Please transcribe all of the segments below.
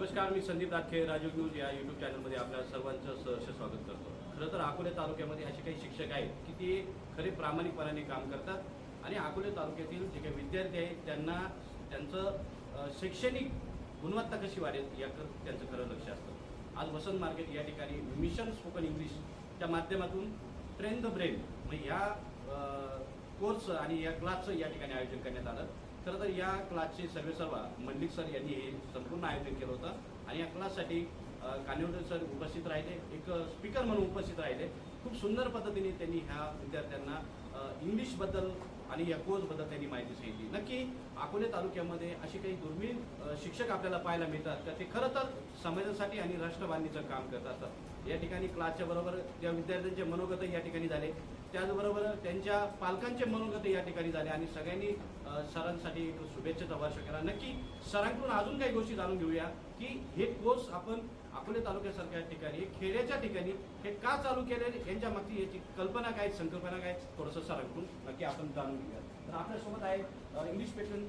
नमस्कार मी संदीप दाखे राजीव न्यूज या यूट्यूब चॅनलमध्ये आपल्या सर्वांचं सहर्ष स्वागत करतो. खरं तर अकोले तालुक्यामध्ये असे काही शिक्षक आहेत की ते खरे प्रामाणिकपणाने काम करतात आणि अकोले तालुक्यातील जे काही विद्यार्थी आहेत त्यांना त्यांचं शैक्षणिक गुणवत्ता कशी वाढेल याकडे त्यांचं खरं लक्ष असतं. आज वसंत मार्केट या ठिकाणी मिशन स्पोकन इंग्लिशच्या माध्यमातून ट्रेन द ब्रेन म्हणजे या कोर्स आणि या क्लासचं या ठिकाणी आयोजन करण्यात आलं. खरं तर या क्लासचे सर्वेसर्वा सर्व सर यांनी हे संपूर्ण आयोजन केलं होतं. आणि या क्लाससाठी कानिवडे सर उपस्थित राहिले. एक स्पीकर म्हणून उपस्थित राहिले. खूप सुंदर पद्धतीने त्यांनी ह्या विद्यार्थ्यांना इंग्लिशबद्दल आणि या कोर्सबद्दल त्यांनी माहिती सांगितली. नक्की अकोले तालुक्यामध्ये असे काही दुर्मिळ शिक्षक आपल्याला पाहायला मिळतात का? ते खरं तर समाजासाठी आणि राष्ट्रबांधणीचं काम करत असतात या ठिकाणी क्लासच्या बरोबर ज्या विद्यार्थ्यांचे मनोगत या ठिकाणी झाले त्याचबरोबर त्यांच्या पालकांचे मनोगत या ठिकाणी झाले आणि सगळ्यांनी सरांसाठी शुभेच्छा शुभेच्छेचा वर्ष करा. नक्की सरांकडून अजून काही गोष्टी जाणून घेऊया की हे कोर्स आपण अकोले तालुक्यासारख्या ठिकाणी खेड्याच्या ठिकाणी हे का चालू केले यांच्या मागची याची कल्पना काय संकल्पना काय थोडंसं सरांकडून नक्की आपण जाणून घेऊया. तर आपल्यासोबत आहे इंग्लिश पेटर्न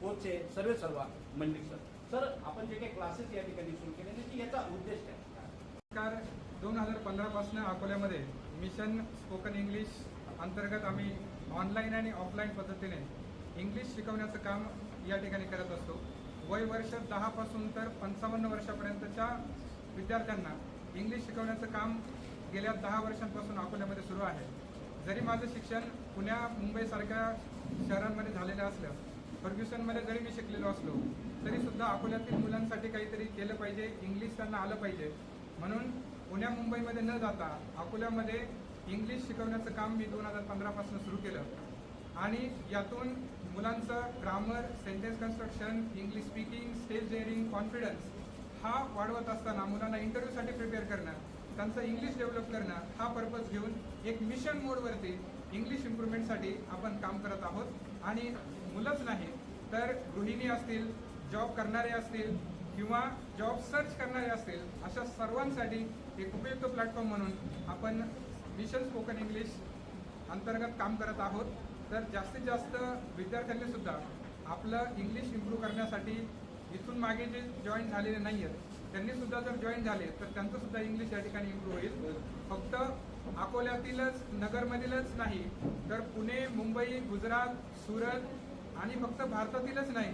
कोर्सचे सर्व सर्वा मंडिक सर. सर आपण जे काही क्लासेस या ठिकाणी सुरू केले नक्की याचा उद्देश काय? कार दोन हजार पंधरापासून अकोल्यामध्ये मिशन स्पोकन इंग्लिश अंतर्गत आम्ही ऑनलाईन आणि ऑफलाईन पद्धतीने इंग्लिश शिकवण्याचं काम या ठिकाणी करत असतो. वय वर्ष दहापासून तर पंचावन्न वर्षापर्यंतच्या विद्यार्थ्यांना इंग्लिश शिकवण्याचं काम गेल्या दहा वर्षांपासून अकोल्यामध्ये सुरू आहे. जरी माझं शिक्षण पुण्या मुंबईसारख्या शहरांमध्ये झालेलं असलं फर्ग्युसनमध्ये जरी मी शिकलेलो असलो तरीसुद्धा अकोल्यातील मुलांसाठी काहीतरी केलं पाहिजे इंग्लिश त्यांना आलं पाहिजे. म्हणून पुण्या मुंबईमध्ये न जाता अकोल्यामध्ये इंग्लिश शिकवण्याचं काम मी दोन हजार पंधरापासून सुरू केलं. आणि यातून मुलांचं grammar sentence construction English speaking stage daring confidence हा वाढवत असताना मुलांना इंटरव्ह्यूसाठी प्रिपेअर करणं त्यांचं इंग्लिश डेव्हलप करणं हा पर्पज घेऊन एक मिशन मोडवरती इंग्लिश इम्प्रुव्हमेंटसाठी आपण काम करत आहोत. आणि मुलंच नाही तर गृहिणी असतील जॉब करणारे असतील किंवा जॉब सर्च करणारे असतील अशा सर्वांसाठी एक उपयुक्त प्लॅटफॉर्म म्हणून आपण मिशन स्पोकन इंग्लिश अंतर्गत काम करत आहोत. तर जास्तीत जास्त विद्यार्थ्यांनी सुद्धा आपलं इंग्लिश इम्प्रूव्ह करण्यासाठी इथून मागे जे जॉईन झालेले नाही आहेत त्यांनी सुद्धा जर जॉईन झाले तर त्यांचं सुद्धा इंग्लिश या ठिकाणी इम्प्रूव्ह होईल. फक्त अकोल्यातीलच नगरमधीलच नाही तर पुणे मुंबई गुजरात सुरत आणि फक्त भारतातीलच नाही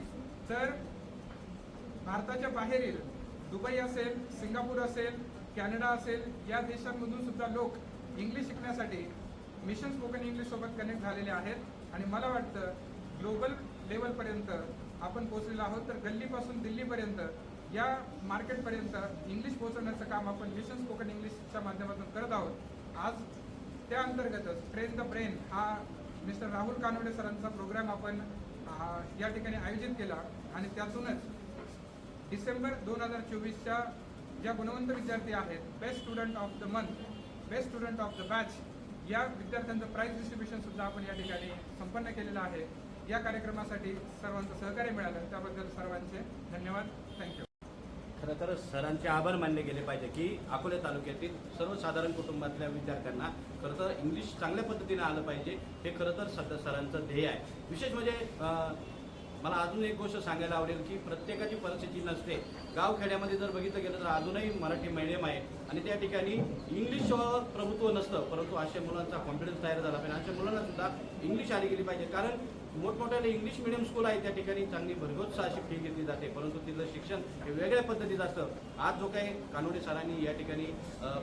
तर भारताच्या बाहेरील दुबई असेल सिंगापूर असेल कॅनडा असेल या देशांमधून सुद्धा लोक इंग्लिश शिकण्यासाठी मिशन स्पोकन इंग्लिश सोबत कनेक्ट झालेले आहेत. आणि मला वाटतं ग्लोबल लेवलपर्यंत आपण पोहोचलेलो आहोत. तर गल्लीपासून दिल्लीपर्यंत या मार्केटपर्यंत इंग्लिश पोहोचवण्याचं काम आपण मिशन स्पोकन इंग्लिशच्या माध्यमातून करत आहोत. आज त्या अंतर्गतच ट्रेन द ब्रेन हा मिस्टर राहुल कानवडे सरांचा प्रोग्राम आपण या ठिकाणी आयोजित केला. आणि त्यातूनच डिसेंबर दोन हजार चोवीसच्या ज्या गुणवंत विद्यार्थी आहेत best student of the month best student of the batch या विद्यार्थ्यांचं प्राईज डिस्ट्रीब्युशन सुद्धा आपण या ठिकाणी संपन्न केलेलं आहे. या कार्यक्रमासाठी सर्वांचं सहकार्य मिळालं. त्याबद्दल सर्वांचे धन्यवाद. थँक्यू खरं तर सरांचे आभार मानले गेले पाहिजे की अकोले तालुक्यातील सर्वसाधारण कुटुंबातल्या विद्यार्थ्यांना खरं तर इंग्लिश चांगल्या पद्धतीने आलं पाहिजे. हे खरं तर सध्या सरांचं ध्येय आहे. विशेष म्हणजे मला अजून एक गोष्ट सांगायला आवडेल की प्रत्येकाची परिस्थिती नसते. गावखेड्यामध्ये जर बघितलं गेलं तर अजूनही मराठी मिडियम आहे. आणि त्या ठिकाणी इंग्लिश प्रभुत्व नसतं. परंतु अशा मुलांचा कॉन्फिडन्स तयार झाला पाहिजे. अशा मुलांना सुद्धा इंग्लिश आली गेली पाहिजे. कारण मोठमोठ्याने इंग्लिश मिडियम स्कूल आहे त्या ठिकाणी चांगली भरघोस अशी फी घेतली जाते. परंतु तिथलं शिक्षण हे वेगळ्या पद्धतीचं असतं. आज जो काही कानोडे सरांनी या ठिकाणी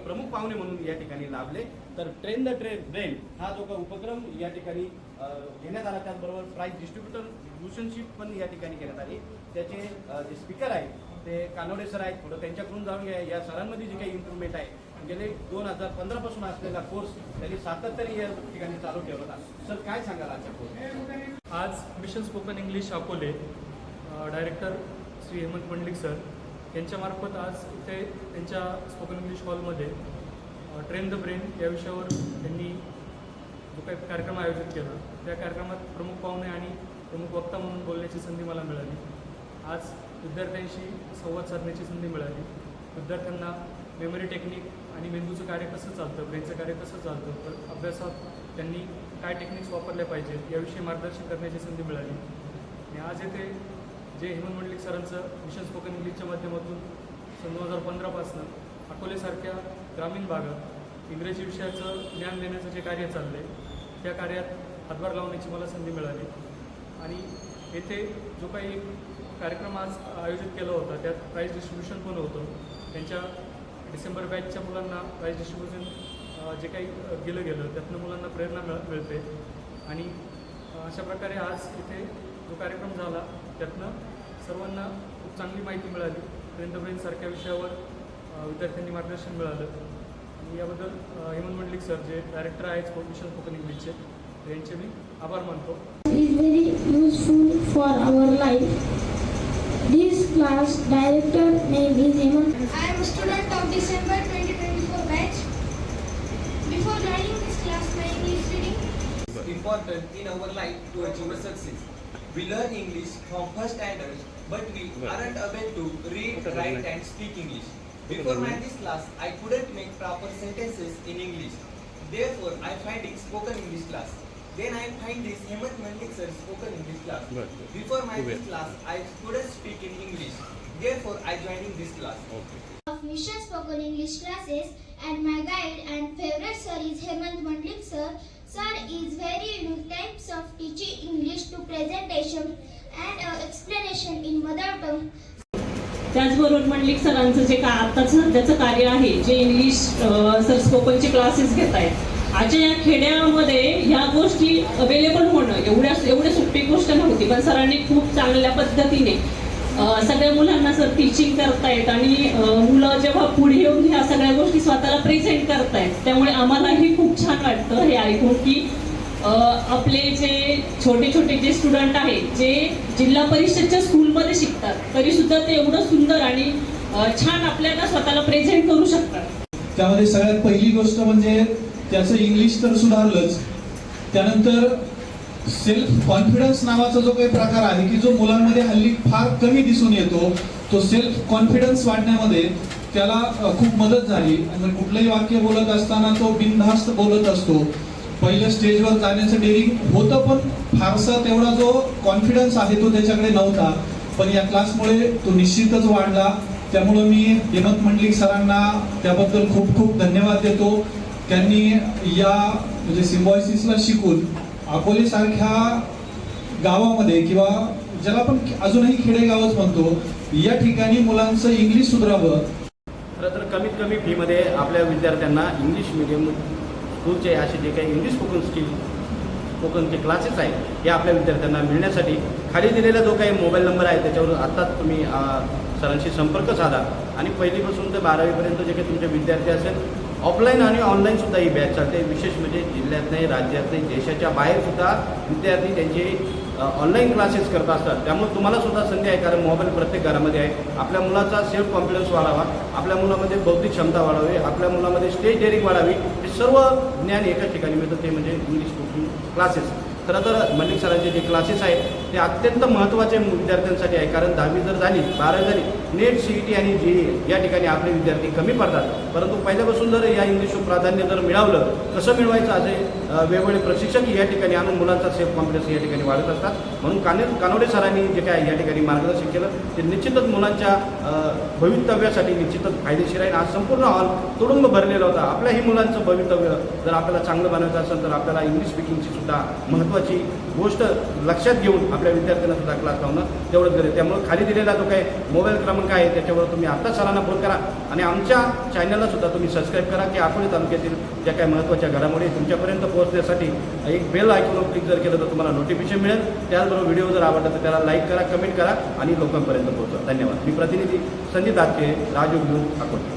प्रमुख पाहुणे म्हणून या ठिकाणी लाभले तर ट्रेन द ट्रेन ब्रेन हा जो काही उपक्रम या ठिकाणी घेण्यात आला त्याचबरोबर प्राईज डिस्ट्रीब्युटर डिस्ट्रीब्युशनशिप पण या ठिकाणी घेण्यात आली. त्याचे जे स्पीकर आहेत ते कानोडे सर आहेत. थोडं त्यांच्याकडून जाऊन घ्या. या सरांमध्ये जी काही इम्प्रूव्हमेंट आहे गेले दोन हजार पंधरा पासून असलेला कोर्स त्यांनी सातत्याने या ठिकाणी चालू ठेवला. सर काय सांगाल आजच्या कोर्स आज mission spoken English Akole director Shri Hemant Mandlik sir यांच्यामार्फत आज इथे त्यांच्या स्पोकन इंग्लिश हॉलमध्ये ट्रेन द ब्रेन या विषयावर त्यांनी जो काही कार्यक्रम आयोजित केला त्या कार्यक्रमात प्रमुख पाहुणे आणि प्रमुख वक्ता म्हणून बोलण्याची संधी मला मिळाली. आज विद्यार्थ्यांशी संवाद साधण्याची संधी मिळाली. विद्यार्थ्यांना मेमरी टेक्निक आणि मेंदूचं कार्य कसं चालतं ब्रेनचं कार्य कसं चालतं तर अभ्यासात त्यांनी काय टेक्निक्स वापरल्या पाहिजेत याविषयी मार्गदर्शन करण्याची संधी मिळाली. आणि आज येथे जे हेमंत मंडलिक सरांचं मिशन स्पोकन इंग्लिशच्या माध्यमातून सन दोन हजार पंधरापासनं अकोलेसारख्या ग्रामीण भागात इंग्रजी विषयाचं ज्ञान देण्याचं जे कार्य चाललं आहे त्या कार्यात हातभार लावण्याची मला संधी मिळाली. आणि येथे जो काही कार्यक्रम आज आयोजित केला होता त्यात प्राईज डिस्ट्रीब्युशन पण होतं. त्यांच्या डिसेंबर बॅचच्या मुलांना प्राईज डिस्ट्रीब्युशन जे काही गेलं गेलं त्यातनं मुलांना प्रेरणा मिळ मिळते. आणि अशा प्रकारे आज इथे जो कार्यक्रम झाला त्यातनं सर्वांना खूप चांगली माहिती मिळाली. ब्रेन सारख्या विषयावर विद्यार्थ्यांनी मार्गदर्शन मिळालं. आणि याबद्दल हेमंत मंडलिक सर जे डायरेक्टर आहेत मिशन कोकण इंग्लिशचे यांचे मी आभार मानतो. Is very useful for our life This class director name is Hemant. I am a student of December 2024 batch. Before joining this class, my English reading important in our life to achieve success. We learn English from first standard, but we aren't able to read, write, and speak English. Before my this class, I couldn't make proper sentences in English. Therefore, I find it spoken English class. Then I find this Hemant Mandik sir spoken English class. Before my this class, I couldn't speak in English. Therefore, I joined in this class. of Mission Spoken English classes and my guide and favorite sir is Hemant Mandlik sir. Sir is very unique types of teaching English to presentation and uh, explanation in mother tongue. त्याचबरोबर मंडलिक सरांचं जे का आत्ताचं सध्याचं कार्य आहे जे English sir स्पोकनचे classes घेत आहेत आजच्या या खेड्यामध्ये ह्या गोष्टी अवेलेबल होणं एवढ्या एवढ्या सोपी गोष्ट नव्हती पण सरांनी खूप चांगल्या पद्धतीने सगळ्या मुलांना सर टीचिंग करतायत आणि मुलं जेव्हा पुढे येऊन ह्या सगळ्या गोष्टी स्वतःला प्रेझेंट करतायत त्यामुळे आम्हालाही खूप छान वाटतं हे ऐकून की आपले जे छोटे छोटे जे स्टुडंट आहेत जे जिल्हा परिषदच्या स्कूलमध्ये शिकतात तरीसुद्धा ते एवढं सुंदर आणि छान आपल्याला स्वतःला प्रेझेंट करू शकतात. त्यामध्ये सगळ्यात पहिली गोष्ट म्हणजे त्याचं इंग्लिश तर सुधारलंच. त्यानंतर सेल्फ कॉन्फिडन्स नावाचा जो काही प्रकार आहे की जो मुलांमध्ये हल्ली फार कमी दिसून येतो तो सेल्फ कॉन्फिडन्स वाढण्यामध्ये त्याला खूप मदत झाली. आणि कुठलंही वाक्य बोलत असताना तो बिनधास्त बोलत असतो. पहिलं स्टेजवर जाण्याचं डेअरिंग होतं पण फारसा तेवढा जो कॉन्फिडन्स आहे तो त्याच्याकडे नव्हता. पण या क्लासमुळे तो निश्चितच वाढला. त्यामुळं मी हेमंत मंडलिक सरांना त्याबद्दल खूप खूप धन्यवाद देतो. त्यांनी या म्हणजे सिम्बॉयसिसला शिकून अकोलेसारख्या गावामध्ये किंवा ज्याला आपण अजूनही खेडेगावच म्हणतो या ठिकाणी मुलांचं इंग्लिश सुधारावं. खरं तर कमीत कमी फीमध्ये आपल्या विद्यार्थ्यांना इंग्लिश मिडियम स्कूलचे असे जे काही इंग्लिश स्पोकन स्किल स्पोकनचे क्लासेस आहेत हे आपल्या विद्यार्थ्यांना मिळण्यासाठी खाली दिलेला जो काही मोबाईल नंबर आहे त्याच्यावर आत्ताच तुम्ही सरांशी संपर्क साधा. आणि पहिलीपासून ते बारावीपर्यंत जे काही तुमचे विद्यार्थी असेल ऑफलाईन आणि ऑनलाईनसुद्धा ही बॅच चालते. विशेष म्हणजे जिल्ह्यात नाही राज्यात नाही देशाच्या बाहेरसुद्धा विद्यार्थी त्यांचे ऑनलाईन क्लासेस करत असतात. त्यामुळे तुम्हाला सुद्धा संधी आहे कारण मोबाईल प्रत्येक घरामध्ये आहे. आपल्या मुलाचा सेल्फ कॉन्फिडन्स वाढावा. आपल्या मुलामध्ये बौद्धिक क्षमता वाढावी. आपल्या मुलामध्ये स्टेज डेअरिंग वाढावी. हे सर्व ज्ञान एकाच ठिकाणी मिळतं ते म्हणजे इंग्लिश स्पोकिंग क्लासेस खरं तर मल्लिक सरांचे जे क्लासेस आहेत ते अत्यंत महत्त्वाचे विद्यार्थ्यांसाठी आहे. कारण दहावी जर झाली बारावी झाली नेट सी ई टी आणि जी या ठिकाणी आपले विद्यार्थी कमी पडतात. परंतु पहिल्यापासून जर या इंग्लिशवर प्राधान्य जर मिळवलं कसं मिळवायचं असे वेगवेगळे प्रशिक्षक या ठिकाणी आणून मुलांचा सेल्फ कॉन्फिडन्स या ठिकाणी वाढत असतात. म्हणून काने कानोडे सरांनी जे काय या ठिकाणी मार्गदर्शन केलं ते निश्चितच मुलांच्या भवितव्यासाठी निश्चितच फायदेशीर आहे. आज संपूर्ण हॉल तुडुंब भरलेला होता. आपल्याही मुलांचं भवितव्य जर आपल्याला चांगलं बनवायचं असेल तर आपल्याला इंग्लिश स्पीकिंगची सुद्धा महत्त्वाची गोष्ट लक्षात घेऊन आपल्या विद्यार्थ्यांना सुद्धा क्लास लावणं तेवढंच गरज त्यामुळे खाली दिलेला जो काही मोबाईल क्रमांक आहे त्याच्यावर तुम्ही आता सरांना फोन करा आणि आमच्या चॅनलला सुद्धा तुम्ही सबस्क्राईब करा की अकोले तालुक्यातील ज्या काही महत्त्वाच्या घडामोडी तुमच्यापर्यंत पोहोचण्यासाठी एक बेल ऐकून क्लिक जर केलं तर तुम्हाला नोटिफिकेशन मिळेल. त्याचबरोबर व्हिडिओ जर आवडला तर त्याला लाईक करा कमेंट करा आणि लोकांपर्यंत पोहोचा. धन्यवाद. मी प्रतिनिधी संदीप दातके राजू घेऊन अकोले